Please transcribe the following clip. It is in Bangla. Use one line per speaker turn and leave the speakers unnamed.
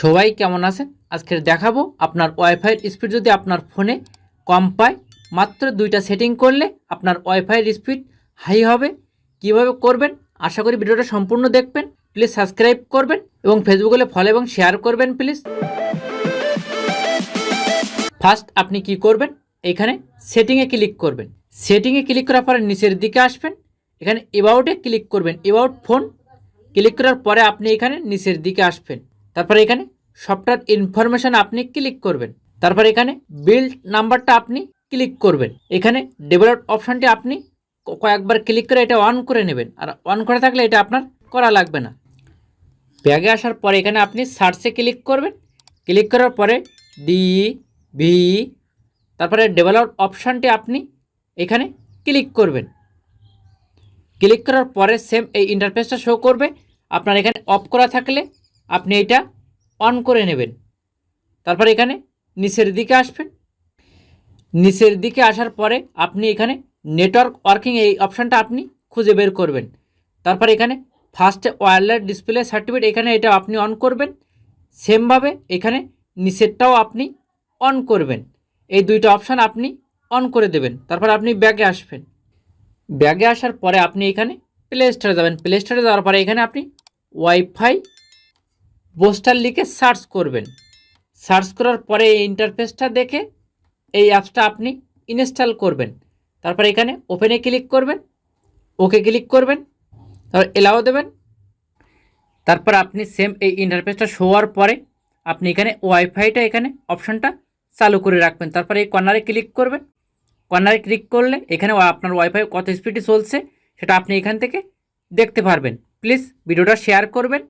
সবাই কেমন আছেন? আজকে দেখাবো আপনার ওয়াইফাইয়ের স্পিড যদি আপনার ফোনে কম পায়, মাত্র দুইটা সেটিং করলে আপনার ওয়াইফাইয়ের স্পিড হাই হবে। কীভাবে করবেন? আশা করি ভিডিওটা সম্পূর্ণ দেখবেন। প্লিজ সাবস্ক্রাইব করবেন এবং ফেসবুকে ফলো এবং শেয়ার করবেন প্লিজ ফার্স্ট আপনি কি করবেন? এখানে সেটিংয়ে ক্লিক করবেন। সেটিংয়ে ক্লিক করার পরে নিচের দিকে আসবেন। এখানে এবাউটে ক্লিক করবেন এবাউট ফোন ক্লিক করার পরে আপনি এখানে নিচের দিকে আসবেন। তারপরে এখানে সফটওয়্যার ইনফরমেশন আপনি ক্লিক করবেন। তারপর এখানে বিল্ড নাম্বারটা আপনি ক্লিক করবেন। এখানে ডেভেলপ অপশানটি আপনি কয়েকবার ক্লিক করে এটা অন করে নেবেন। আর অন করে থাকলে এটা আপনার করা লাগবে না। ব্যাগে আসার পরে এখানে আপনি সার্চে ক্লিক করবেন। ক্লিক করার পরে ডি, ভি, তারপরে ডেভেলপ অপশানটি আপনি এখানে ক্লিক করবেন। ক্লিক করার পরে সেম এই ইন্টারফেসটা শো করবে। আপনার এখানে অফ করা থাকলে আপনি এটা অন করে নেবেন। তারপর এখানে নিচের দিকে আসবেন। নিচের দিকে আসার পরে আপনি এখানে নেটওয়ার্ক ওয়ার্কিং এই অপশানটা আপনি খুঁজে বের করবেন। তারপর এখানে ফার্স্টে ওয়্যারলেস ডিসপ্লে সার্টিফিকেট এখানে এটা আপনি অন করবেন। সেমভাবে এখানে নিচেরটাও আপনি অন করবেন। এই দুইটা অপশান আপনি অন করে দেবেন। তারপর আপনি ব্যাগে আসবেন। ব্যাগে আসার পরে আপনি এখানে প্লে স্টোরে যাবেন। প্লে স্টোরে যাওয়ার পরে এখানে আপনি ওয়াইফাই বোস্টার লিখে সার্চ করবেন। সার্চ করার পরে এই ইন্টারফেসটা দেখে এই অ্যাপসটা আপনি ইনস্টল করবেন। তারপর এখানে ওপেনে ক্লিক করবেন ওকে ক্লিক করবেন, তারপর এলাও দেবেন। তারপর আপনি সেম এই ইন্টারফেসটা শোয়ার পরে আপনি এখানে ওয়াইফাইটা এখানে অপশানটা চালু করে রাখবেন। তারপর এই কর্নারে ক্লিক করবেন। কর্নারে ক্লিক করলে এখানে আপনার ওয়াইফাই কত স্পিডে চলছে সেটা আপনি এখান থেকে দেখতে পারবেন। প্লিজ ভিডিওটা শেয়ার করবেন।